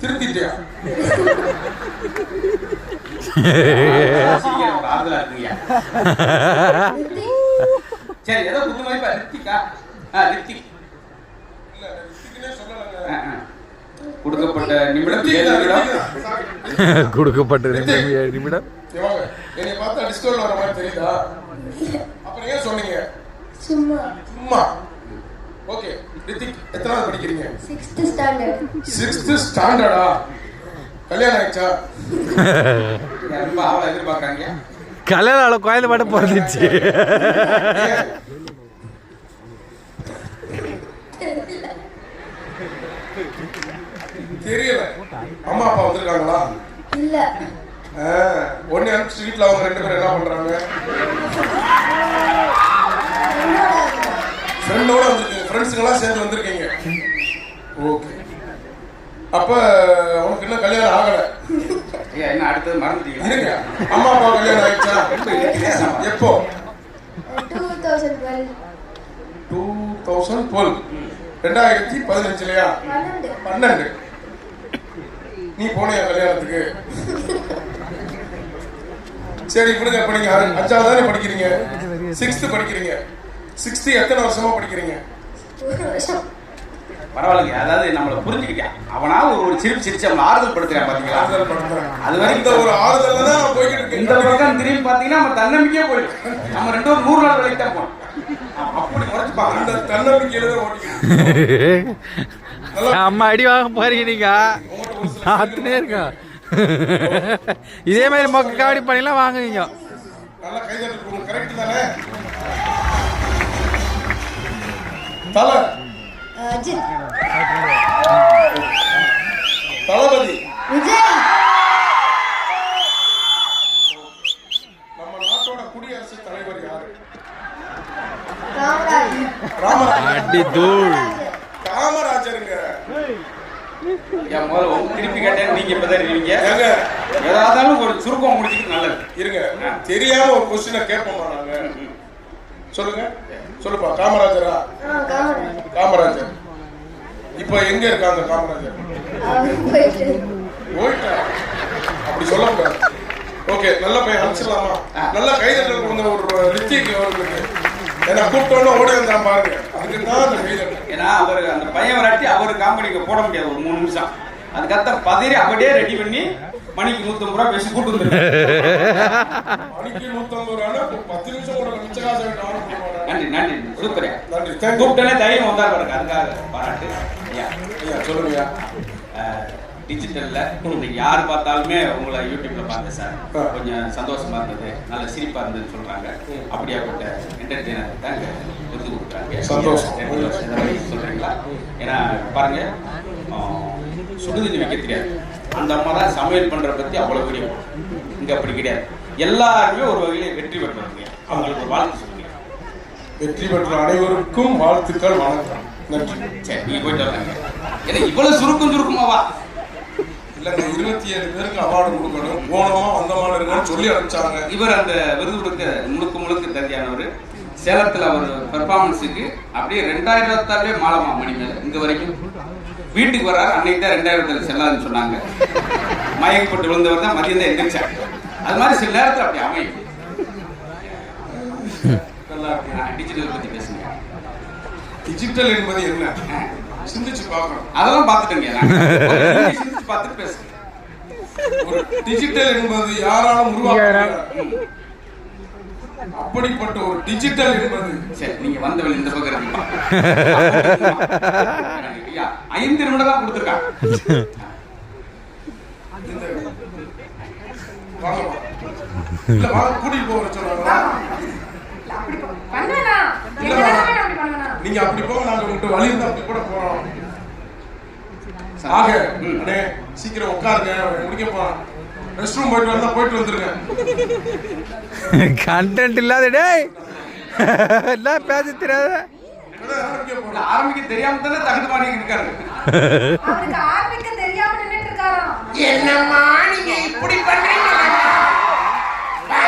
திருத்திட்டியா? சரி ஏதோ புது ரித்திகா? ஆ ரித்திக். கொடுக்கப்பட்ட நிமிடம் ஏழு நிமிடம். கொடுக்கப்பட்ட நிமிடம் ஏழு நிமிடம். இங்க வாங்க. என்னைய பார்த்தா டிஸ்கவுண்ட் வர மாதிரி தெரியுதா? அப்புறம் ஏன் சொன்னீங்க? சும்மா. சும்மா. ஓகே ரித்திக் எத்தனாவது படிக்கிறீங்க? சிக்ஸ்த் ஸ்டாண்டர்ட் சிக்ஸ்த் ஸ்டாண்டர்டா கல்யாணம் ஆயிடுச்சா? ரொம்ப ஆவலா எதிர்பார்க்கறாங்க கல்யாணம் குழந்தை மட்டும் பிறந்துச்சு. ஏன்? தெரியல. அம்மா அப்பா வந்திருக்காங்களா? இல்ல. ஒன்னு அனுப்பிச்சு வீட்டுல அவங்க ரெண்டு பேரும் என்ன பண்றாங்க? ஃப்ரெண்டோட வந்திருக்கீங்க. ஃப்ரெண்ட்ஸுங்கெல்லாம் சேர்ந்து வந்திருக்கீங்க. ஓகே அப்ப உனக்கு இன்னும் கல்யாணம் ஆகல. என்ன அடுத்தது மறந்துட்டீங்களா? இருங்க. அம்மா அப்பா கல்யாணம் ஆயிடுச்சா? எப்போ? டூ தௌசண்ட் டுவெல் ரெண்டாயிரத்தி பதினஞ்சுலயா? பன்னெண்டு. பன்னெண்டு. நீ போனியா கல்யாணத்துக்கு? சரி விடுங்க. அ- அஞ்சாவது தானே படிக்கிறீங்க? சிக்ஸ்த் படிக்கிறீங்க. சிக்ஸ்த் எத்தனை வருஷமா படிக்கிறீங்க? பரவாயில்லைங்க. அதாவது நம்மள புரிஞ்சுக்கிட்டான் அவனா ஒரு ஒரு சிரிப்பு சிரிச்சு அவனை ஆறுதல் படுத்துறான் பாத்தீங்களா. அது வரைக்கும் இந்த ஒரு ஆறுதல் தான் நான் போய்கிட்டு இந்த பக்கம் திரும்பி பாத்தீங்கன்னா நம்ம தன்னம்பிக்கையே போயிடும். நம்ம ரெண்டு பேரும் நூறு நாள் வேலைக்கு தான் போனோம். அப்படி அந்த தன்னம்பிக்கையில தான் அம்மா அடி வாங்க போறீங்க நீங்க. பார்த்துனே இருக்கோம் இதே மாதிரி மொக்க காவடி பண்ணிலாம் வாங்குவீங்க. நல்லா கைதட்டு கொடுங்க. கரெக்ட் தானே? தலை அஜித் தளபதி. விஜய். நம்ம நாட்டோட குடியரசுத் தலைவர் யாரு? ராமராஜ் காமராஜருங்க. என் முதல்ல திருப்பி கேட்டேன் நீங்க இப்பதான் இருக்கீங்க? ஏங்க. ஏதாவதாலும் ஒரு சுருக்கம் முடிச்சுட்டு நல்லது. இருங்க. தெரியாம ஒரு கொஸ்டினை கேட்போமா நாங்க? சொல்லுங்க. சொல்லுப்பா காமராஜரா? காமராஜர். இப்ப எங்க இருக்காங்க காமராஜர்? போயிட்டு. அப்படி சொல்லக்கூடாது. ஓகே நல்ல பையன் அனுப்பிச்சிடலாமா? நல்ல கைதட்டல் கொடுங்க ஒரு ரித்திக் அவர்களுக்கு. ஏன்னா கூப்பிட்டோன்னு ஓடி வந்தான் பாருங்க. அதுக்கு தான் அந்த கைதட்டல் ஏன்னா அவர் அந்த பையன் விளாட்டி அவர் காமெடிக்கு போட முடியாது ஒரு மூணு நிமிஷம். அதுக்கத்த பதறி அப்படியே ரெடி பண்ணி மணிக்கு நூத்தம்பது ரூபா பேசி கூட்டு வந்துருக்கு மணிக்கு நூத்தம்பது ரூபா பத்து நிமிஷம் கூட மிச்ச காசு நன்றி நன்றி சூப்பரா நன்றி தேங்க்யூ கூப்பிட்டாலே தைரியம் வந்தா பாருங்க அதுக்காக பாராட்டு. ஐயா ஐயா சொல்லுங்கய்யா டிஜிட்டல்ல இன்னைக்கு யார் பார்த்தாலுமே உங்களை யூடியூப்ல பார்த்தேன் சார். கொஞ்சம் சந்தோஷமா இருந்தது நல்ல சிரிப்பா இருந்ததுன்னு சொல்றாங்க. அப்படியாப்பட்ட என்டர்டெய்னர் தாங்க விருது கொடுக்குறாங்க. சந்தோஷம். சொல்றீங்களா? ஏன்னா பாருங்க சுடுதண்ணி வைக்க தெரியாது. அந்த அம்மா தான் சமையல் பண்ற பத்தி அவ்வளவு போடும். இங்க அப்படி கிடையாது. எல்லாருமே ஒரு வகையில வெற்றி பெற்றவங்க. அவங்களுக்கு ஒரு வாழ்த்து சொல்லுங்க. வெற்றி பெற்ற அனைவருக்கும் வாழ்த்துக்கள் வணக்கம். நன்றி. சரி நீங்க போயிட்டு வராங்க ஏன்னா இவ்வளவு சுருக்கம் சுருக்கமாவா இல்லங்க இருபத்தி ஏழு பேருக்கு அவார்டு கொடுக்கணும். போனோமா வந்தோமா இருங்கன்னு சொல்லி அனுப்பிச்சாங்க. இவர் அந்த விருது கொடுக்க முழுக்க முழுக்க தகுதியானவர். சேலத்துல அவர் பெர்ஃபார்மன்ஸுக்கு அப்படியே ரெண்டாயிரம் இருபத்தாறுலே மாலமா மணி மேல. இங்க வரைக்கும். வீட்டுக்கு வர்றாரு அன்னைக்கு தான் ரெண்டாயிரத்துல செல்லாதுன்னு சொன்னாங்க. மயக்கப்பட்டு விழுந்தவர் தான் மதியம் தான் எந்திரிச்சார். அது மாதிரி சில நேரத்துல அப்படி அமையும். டிஜிட்டல் பத்தி பேசுங்க. டிஜிட்டல் என்பது என்ன? சிந்திச்சு பார்க்கணும். அதெல்லாம் பார்த்துட்டேங்க நான். சிந்திச்சு பார்த்துட்டு பேசுங்க ஒரு டிஜிட்டல் என்பது யாராலும் உருவாக்க அப்படிப்பட்ட ஒரு டிஜிட்டல் என்பது சரி நீங்க வந்த வழி இந்த பக்கம் ஐந்து நிமிடம் தான் கொடுத்துருக்காங்க கூட்டிட்டு போக பண்ணனா நீங்க அப்படி போக நாங்க உங்கள்கிட்ட வழி இருந்தா அப்படி கூட போறோம் ஆக ம். அண்ணே சீக்கிரம் உட்காருங்க. முடிக்க போறோம் ரெஸ்ட் ரூம் போயிட்டு வந்தா போயிட்டு வந்துருங்க. கண்டென்ட் இல்லாத டேய். என்ன பேச தெரியாத? ஆரம்பிக்க தெரியாம தானே தகுதி மாடி இருக்காரு. அவருக்கு ஆரம்பிக்க தெரியாம நின்னுட்டு இருக்காராம். என்னம்மா நீங்க இப்படி பண்றீங்க?